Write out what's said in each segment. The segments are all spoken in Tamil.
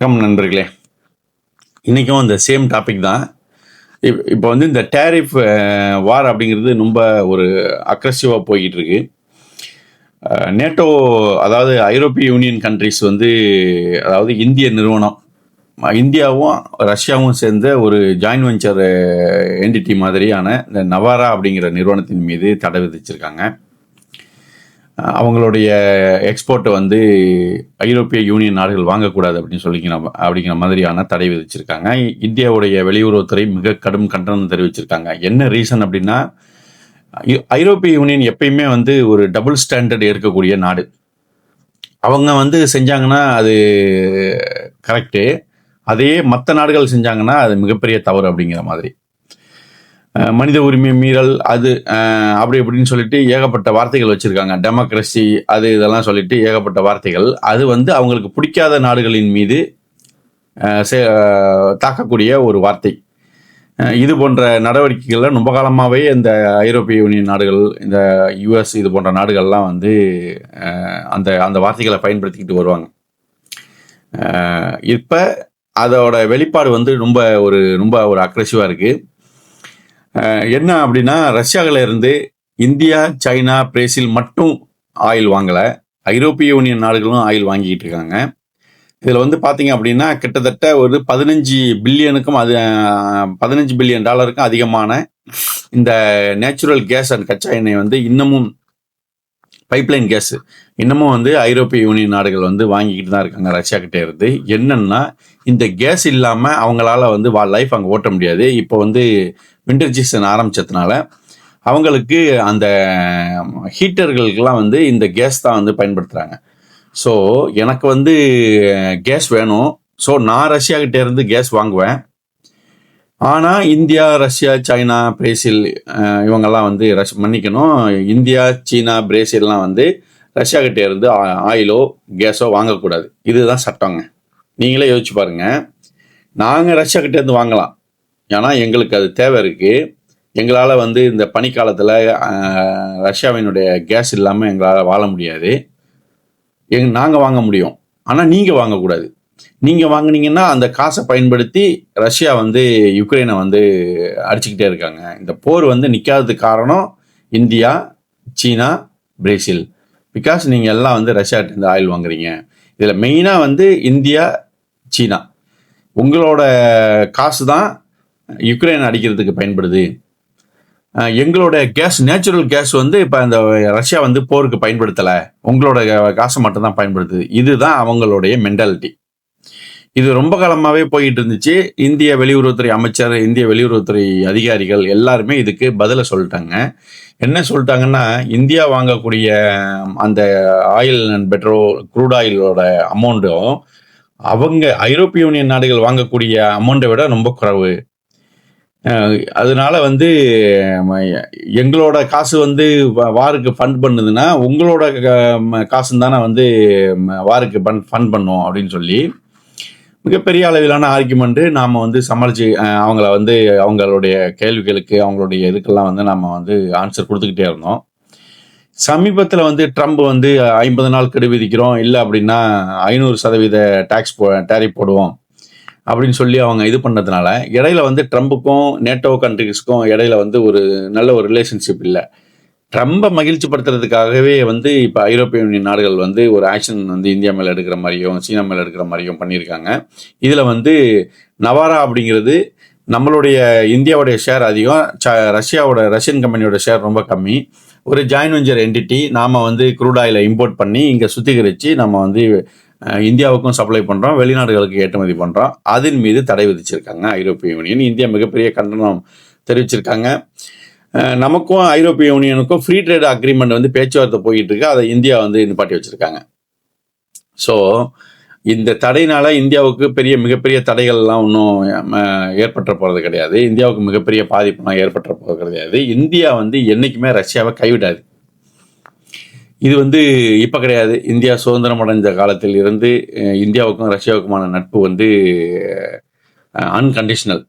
வணக்கம் நண்பர்களே. இன்றைக்கும் இந்த சேம் டாபிக் தான். இப் இப்போ வந்து இந்த டேரிஃப் வார் அப்படிங்கிறது ரொம்ப ஒரு அக்ரஸிவாக போய்கிட்டு இருக்கு நேட்டோ அதாவது ஐரோப்பிய யூனியன் கண்ட்ரிஸ் வந்து அதாவது இந்திய நிறுவனம் இந்தியாவும் ரஷ்யாவும் சேர்ந்த ஒரு ஜாயின் வெஞ்சர் என்டிட்டி மாதிரியான இந்த நவாரா அப்படிங்கிற நிறுவனத்தின் மீது தடை விதிச்சிருக்காங்க. அவங்களுடைய எக்ஸ்போர்ட்டை வந்து ஐரோப்பிய யூனியன் நாடுகள் வாங்கக்கூடாது அப்படின்னு சொல்லிக்கிற அப்படிங்கிற மாதிரியான தடை விதிச்சிருக்காங்க. இந்தியாவுடைய வெளியுறவுத்துறை மிக கடும் கண்டனம் தெரிவிச்சிருக்காங்க. என்ன ரீசன் அப்படின்னா ஐரோப்பிய யூனியன் எப்பயுமே வந்து ஒரு டபுள் ஸ்டாண்டர்ட் இருக்கக்கூடிய நாடு. அவங்க வந்து செஞ்சாங்கன்னா அது கரெக்டு அதே மற்ற நாடுகள் செஞ்சாங்கன்னா அது மிகப்பெரிய தவறு அப்படிங்கிற மாதிரி. மனித உரிமை மீறல் அது அப்படி இப்படின்னு சொல்லிட்டு ஏகப்பட்ட வார்த்தைகள் வச்சிருக்காங்க. டெமோக்ரஸி அது இதெல்லாம் சொல்லிட்டு ஏகப்பட்ட வார்த்தைகள். அது வந்து அவங்களுக்கு பிடிக்காத நாடுகளின் மீது தாக்கக்கூடிய ஒரு வார்த்தை. இது போன்ற நடவடிக்கைகளில் ரொம்ப காலமாகவே இந்த ஐரோப்பிய யூனியன் நாடுகள் இந்த யுஎஸ் இது போன்ற நாடுகள்லாம் வந்து அந்த அந்த வார்த்தைகளை பயன்படுத்திக்கிட்டு வருவாங்க. இப்போ அதோட வெளிப்பாடு வந்து ரொம்ப ஒரு ரொம்ப ஒரு அக்ரெசிவாக இருக்குது என்ன அப்படின்னா ரஷ்யாவில் இருந்து இந்தியா சைனா பிரேசில் மட்டும் ஆயில் வாங்கலை. ஐரோப்பிய யூனியன் நாடுகளும் ஆயில் வாங்கிக்கிட்டு இருக்காங்க. இதில் வந்து பார்த்தீங்க அப்படின்னா கிட்டத்தட்ட ஒரு பதினஞ்சு பில்லியனுக்கும் அது பதினஞ்சு பில்லியன் டாலருக்கும் அதிகமான இந்த நேச்சுரல் கேஸ் அண்ட் கச்சா எண்ணெய் வந்து இன்னமும் பைப்லைன் கேஸ் இன்னமும் வந்து ஐரோப்பிய யூனியன் நாடுகள் வந்து வாங்கிக்கிட்டு தான் இருக்காங்க ரஷ்யா கிட்டே இருந்து. என்னன்னா இந்த கேஸ் இல்லாமல் அவங்களால வந்து வா லைஃப் அங்கே ஓட்ட முடியாது. இப்போ வந்து விண்டர் சீசன் ஆரம்பிச்சதுனால அவங்களுக்கு அந்த ஹீட்டர்களுக்கெல்லாம் வந்து இந்த கேஸ் தான் வந்து பயன்படுத்துகிறாங்க ஸோ எனக்கு வந்து கேஸ் வேணும். ஸோ நான் ரஷ்யா கிட்டே இருந்து கேஸ் வாங்குவேன். ஆனால் இந்தியா ரஷ்யா சைனா பிரேசில் இவங்கெல்லாம் வந்து ரஷ் மன்னிக்கணும். இந்தியா சீனா பிரேசில்லாம் வந்து ரஷ்யா கிட்டே இருந்து ஆ- ஆயிலோ கேஸோ வாங்கக்கூடாது. இதுதான் சட்டங்க. நீங்களே யோசிச்சு பாருங்க. நாங்கள் ரஷ்யா கிட்டேருந்து வாங்கலாம். ஏன்னா எங்களுக்கு அது தேவை இருக்கு. எங்களால் வந்து இந்த பனிக்காலத்தில் ரஷ்யாவினுடைய கேஸ் இல்லாமல் எங்களால் வாழ முடியாது. எங் நாங்கள் வாங்க முடியும். ஆனால் நீங்கள் வாங்கக்கூடாது. நீங்கள் வாங்குனீங்கன்னா அந்த காசை பயன்படுத்தி ரஷ்யா வந்து யுக்ரைனை வந்து அடிச்சுக்கிட்டே இருக்காங்க. இந்த போர் வந்து நிற்காததுக்கு காரணம் இந்தியா சீனா பிரேசில். பிகாஸ் நீங்கள் எல்லாம் வந்து ரஷ்யாட்டிருந்து ஆயில் வாங்குறீங்க. இதில் மெயினாக வந்து இந்தியா சீனா. உங்களோட காசு தான் யுக்ரைன் அடிக்கிறதுக்கு பயன்படுது. எங்களோட கேஸ் நேச்சுரல் கேஸ் வந்து இப்போ இந்த ரஷ்யா வந்து போருக்கு பயன்படுத்தலை. உங்களோட காசை மட்டும்தான் பயன்படுத்துது. இதுதான் அவங்களுடைய மென்டாலிட்டி இது ரொம்ப காலமாகவே போயிட்டு இருந்துச்சு இந்திய வெளியுறவுத்துறை அமைச்சர் இந்திய வெளியுறவுத்துறை அதிகாரிகள் எல்லாருமே இதுக்கு பதிலை சொல்லிட்டாங்க. என்ன சொல்லிட்டாங்கன்னா இந்தியா வாங்கக்கூடிய அந்த ஆயில் அண்ட் பெட்ரோல் க்ரூட் ஆயிலோட அமௌண்ட்டும் அவங்க ஐரோப்பிய யூனியன் நாடுகள் வாங்கக்கூடிய அமௌண்ட்டை விட ரொம்ப குறைவு. அதனால வந்து எங்களோட காசு வந்து வாருக்கு ஃபண்ட் பண்ணுதுன்னா உங்களோட காசு தானே வந்து வாருக்கு ஃபண்ட் ஃபண்ட் பண்ணும் அப்படின்னு சொல்லி மிகப்பெரிய அளவிலான ஆர்குமெண்ட்டு நாம் வந்து சமாளித்து அவங்கள வந்து அவங்களுடைய கேள்விகளுக்கு அவங்களுடைய இதுக்கெல்லாம் வந்து நம்ம வந்து ஆன்சர் கொடுத்துக்கிட்டே இருந்தோம். சமீபத்தில் வந்து ட்ரம்ப் வந்து ஐம்பது நாள் கெடு விதிக்கிறோம். இல்லை அப்படின்னா ஐநூறு சதவீத டேக்ஸ் போ டேரிஃப் போடுவோம். அப்படின்னு சொல்லி அவங்க இது பண்ணதுனால இடையில வந்து ட்ரம்புக்கும் நேட்டோ கண்ட்ரிஸ்க்கும் இடையில வந்து ஒரு நல்ல ஒரு ரிலேஷன்ஷிப் இல்லை. ட்ரம்பை மகிழ்ச்சிப்படுத்துறதுக்காகவே வந்து இப்போ ஐரோப்பிய யூனியன் நாடுகள் வந்து ஒரு ஆக்ஷன் வந்து இந்தியா மேலே எடுக்கிற மாதிரியும் சீனா மேலே எடுக்கிற மாதிரியும் பண்ணியிருக்காங்க. இதில் வந்து நவாரா அப்படிங்கிறது நம்மளுடைய இந்தியாவுடைய ஷேர் அதிகம். ச ரஷ்யாவோட ரஷ்யன் கம்பெனியோட ஷேர் ரொம்ப கம்மி. ஒரு ஜாயின் வெஞ்சர் என்டிட்டி நாம் வந்து க்ரூட் ஆயிலை இம்போர்ட் பண்ணி இங்கே சுத்திகரித்து நம்ம வந்து இந்தியாவுக்கும் சப்ளை பண்ணுறோம் வெளிநாடுகளுக்கு ஏற்றுமதி பண்ணுறோம் அதன் மீது தடை விதிச்சிருக்காங்க ஐரோப்பிய யூனியன். இந்தியா மிகப்பெரிய கண்டனம் தெரிவிச்சிருக்காங்க. நமக்கும் ஐரோப்பிய யூனியனுக்கும் ஃப்ரீ ட்ரேட் அக்ரிமெண்ட் வந்து பேச்சுவார்த்தை போயிட்டு இருக்கு அதை இந்தியா வந்து நிப்பாட்டி வச்சிருக்காங்க. ஸோ இந்த தடையினால இந்தியாவுக்கு பெரிய மிகப்பெரிய தடைகள்லாம் ஒன்றும் ஏற்பட்ட போகிறது கிடையாது. இந்தியாவுக்கு மிகப்பெரிய பாதிப்புலாம் ஏற்பட்ட போகிறது கிடையாது. இந்தியா வந்து என்றைக்குமே ரஷ்யாவை கைவிடாது. இது வந்து இப்போ கிடையாது. இந்தியா சுதந்திரம் அடைந்த காலத்தில் இருந்து இந்தியாவுக்கும் ரஷ்யாவுக்குமான நட்பு வந்து அன்கண்டிஷனல்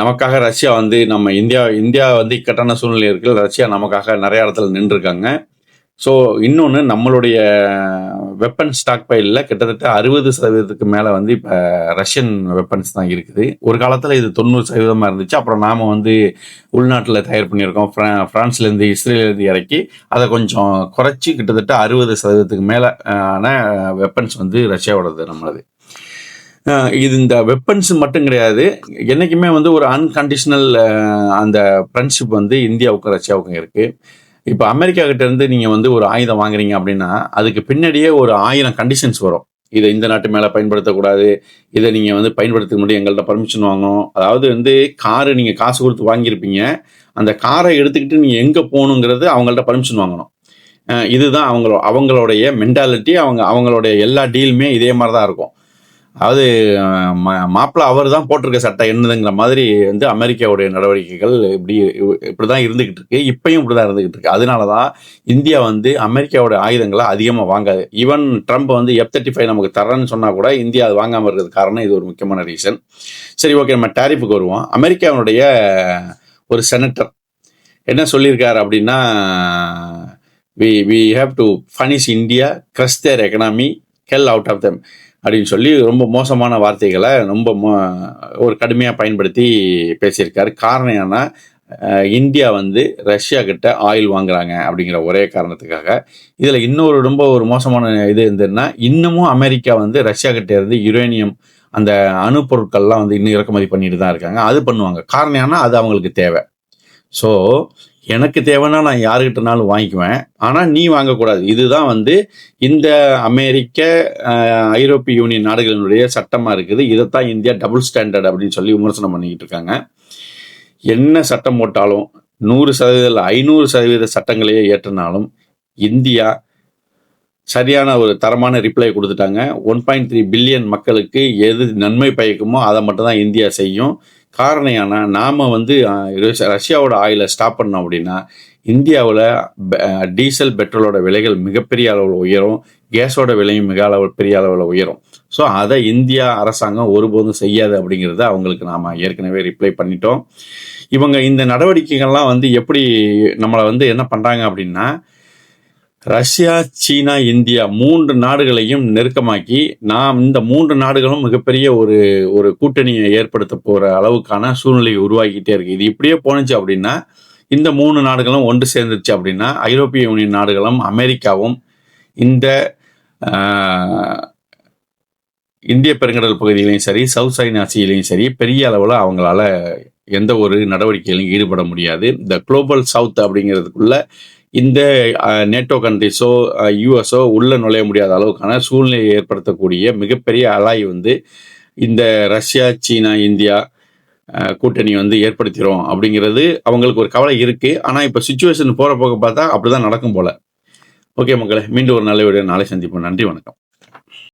நமக்காக ரஷ்யா வந்து நம்ம இந்தியா இந்தியா வந்து இக்கட்டான சூழ்நிலை இருக்குது ரஷ்யா நமக்காக நிறைய இடத்துல நின்றுருக்காங்க. ஸோ இன்னொன்று நம்மளுடைய வெப்பன் ஸ்டாக் பைலில் கிட்டத்தட்ட அறுபது சதவீதத்துக்கு மேலே வந்து இப்போ ரஷ்யன் வெப்பன்ஸ் தான் இருக்குது. ஒரு காலத்தில் இது தொண்ணூறு சதவீதமாக இருந்துச்சு. அப்புறம் நாம் வந்து உள்நாட்டில் தயார் பண்ணியிருக்கோம். ஃப்ரா ஃப்ரான்ஸ்லேருந்து இஸ்ரேலேருந்து இறக்கி அதை கொஞ்சம் குறைச்சி கிட்டத்தட்ட அறுபது சதவீதத்துக்கு மேலே ஆன வெப்பன்ஸ் வந்து ரஷ்யாவோடது நம்மளது. இது இந்த வெப்பன்ஸ் மட்டும் கிடையாது. என்றைக்குமே வந்து ஒரு அன்கண்டிஷனல் அந்த ஃப்ரெண்ட்ஷிப் வந்து இந்தியாவுக்கும் ரஷ்யாவுக்கும் இருக்குது இப்போ அமெரிக்கா கிட்டேருந்து நீங்கள் வந்து ஒரு ஆயுதம் வாங்குறீங்க அப்படின்னா அதுக்கு பின்னாடியே ஒரு ஆயிரம் கண்டிஷன்ஸ் வரும். இதை இந்த நாட்டு மேலே பயன்படுத்தக்கூடாது. இதை நீங்கள் வந்து பயன்படுத்த முடியும் எங்கள்கிட்ட பர்மிஷன் வாங்கணும். அதாவது வந்து காரு நீங்கள் காசு கொடுத்து வாங்கியிருப்பீங்க. அந்த காரை எடுத்துக்கிட்டு நீங்கள் எங்கே போகணுங்கிறது அவங்கள்ட்ட பர்மிஷன் வாங்கணும். இதுதான் அவங்களோ அவங்களுடைய மென்டாலிட்டி அவங்க அவங்களுடைய எல்லா டீலுமே இதே மாதிரி தான் இருக்கும். அதாவது மாப்பிள்ள அவர் தான் போட்டிருக்க சட்டம் என்னதுங்கிற மாதிரி வந்து அமெரிக்காவுடைய நடவடிக்கைகள் இப்படி இப்படி தான் இருந்துகிட்டு இருக்கு. இப்பயும் இப்படி தான் இருந்துகிட்டு இருக்கு. அதனால தான் இந்தியா வந்து அமெரிக்காவோட ஆயுதங்களை அதிகமாக வாங்காது. ஈவன் ட்ரம்ப் வந்து எஃப் தேர்ட்டி ஃபைவ் நமக்கு தரேன்னு சொன்னால் கூட இந்தியா அது வாங்காமல் இருக்கிறது காரணம் இது ஒரு முக்கியமான ரீசன் சரி ஓகே நம்ம டேரிஃபுக்கு வருவோம். அமெரிக்காவுடைய ஒரு செனட்டர் என்ன சொல்லியிருக்காரு அப்படின்னா we we have to punish India crush their economy hell out of them அப்படின்னு சொல்லி ரொம்ப மோசமான வார்த்தைகளை ரொம்ப மோ ஒரு கடுமையாக பயன்படுத்தி பேசியிருக்காரு. காரணம் என்னன்னா இந்தியா வந்து ரஷ்யா கிட்ட ஆயில் வாங்குறாங்க அப்படிங்கிற ஒரே காரணத்துக்காக. இதில் இன்னொரு ரொம்ப ஒரு மோசமான இது இருந்ததுன்னா இன்னமும் அமெரிக்கா வந்து ரஷ்யா கிட்ட இருந்து யுரேனியம் அந்த அணு பொருட்கள்லாம் வந்து இன்னும் இறக்குமதி பண்ணிட்டு தான் இருக்காங்க. அது பண்ணுவாங்க. காரணம் ஏன்னா அது அவங்களுக்கு தேவை. ஸோ எனக்கு தேவைன்னா நான் யாருக்கிட்டனாலும் வாங்கிக்குவேன். ஆனால் நீ வாங்கக்கூடாது. இதுதான் வந்து இந்த அமெரிக்க ஐரோப்பிய யூனியன் நாடுகளினுடைய சட்டமாக இருக்குது. இதைத்தான் இந்தியா டபுள் ஸ்டாண்டர்ட் அப்படின்னு சொல்லி விமர்சனம் பண்ணிக்கிட்டு இருக்காங்க. என்ன சட்டம் போட்டாலும் நூறு சதவீத இல்லை ஐநூறு சதவீத சட்டங்களையே ஏற்றினாலும் இந்தியா சரியான ஒரு தரமான ரிப்ளை கொடுத்துட்டாங்க. ஒன் பாயிண்ட் த்ரீ பில்லியன் மக்களுக்கு எது நன்மை பயக்குமோ அதை மட்டும் தான் இந்தியா செய்யும். காரணம் ஏன்னா நாம் வந்து ரஷ்யா- ரஷ்யாவோட ஆயிலை ஸ்டாப் பண்ணோம் அப்படின்னா இந்தியாவில் டீசல் பெட்ரோலோட விலைகள் மிகப்பெரிய அளவில் உயரும். கேஸோட விலையும் மிக அளவு பெரிய அளவில் உயரும். ஸோ அதை இந்தியா அரசாங்கம் ஒருபோதும் செய்யாது அப்படிங்கிறத அவங்களுக்கு நாம் ஏற்கனவே ரிப்ளை பண்ணிட்டோம். இவங்க இந்த நடவடிக்கைகள்லாம் வந்து எப்படி நம்மளை வந்து என்ன பண்ணுறாங்க அப்படின்னா ரஷ்யா சீனா இந்தியா மூன்று நாடுகளையும் நெருக்கமாக்கி நாம் இந்த மூன்று நாடுகளும் மிகப்பெரிய ஒரு ஒரு கூட்டணியை ஏற்படுத்த போகிற அளவுக்கான சூழ்நிலையை உருவாக்கிட்டே இருக்கு. இது இப்படியே போணுச்சு அப்படின்னா இந்த மூணு நாடுகளும் ஒன்று சேர்ந்துருச்சு அப்படின்னா ஐரோப்பிய யூனியன் நாடுகளும் அமெரிக்காவும் இந்த இந்திய பெருங்கடல் பகுதியிலையும் சரி சவுத் சைனாசியிலையும் சரி பெரிய அளவில் அவங்களால எந்த ஒரு நடவடிக்கையிலும் ஈடுபட முடியாது. இந்த குளோபல் சவுத் அப்படிங்கிறதுக்குள்ள இந்த நேட்டோ கண்ட்ரிஸோ யூஎஸோ உள்ளே நுழைய முடியாத அளவுக்கான சூழ்நிலையை ஏற்படுத்தக்கூடிய மிகப்பெரிய அலாய் வந்து இந்த ரஷ்யா சீனா இந்தியா கூட்டணி வந்து ஏற்படுத்திடும் அப்படிங்கிறது அவங்களுக்கு ஒரு கவலை இருக்குது ஆனால் இப்போ சுச்சுவேஷன் போகிற போக பார்த்தா அப்படிதான் நடக்கும் போல். ஓகே மக்களை மீண்டும் ஒரு நல்ல வீடியோ நாளை சந்திப்போம். நன்றி வணக்கம்.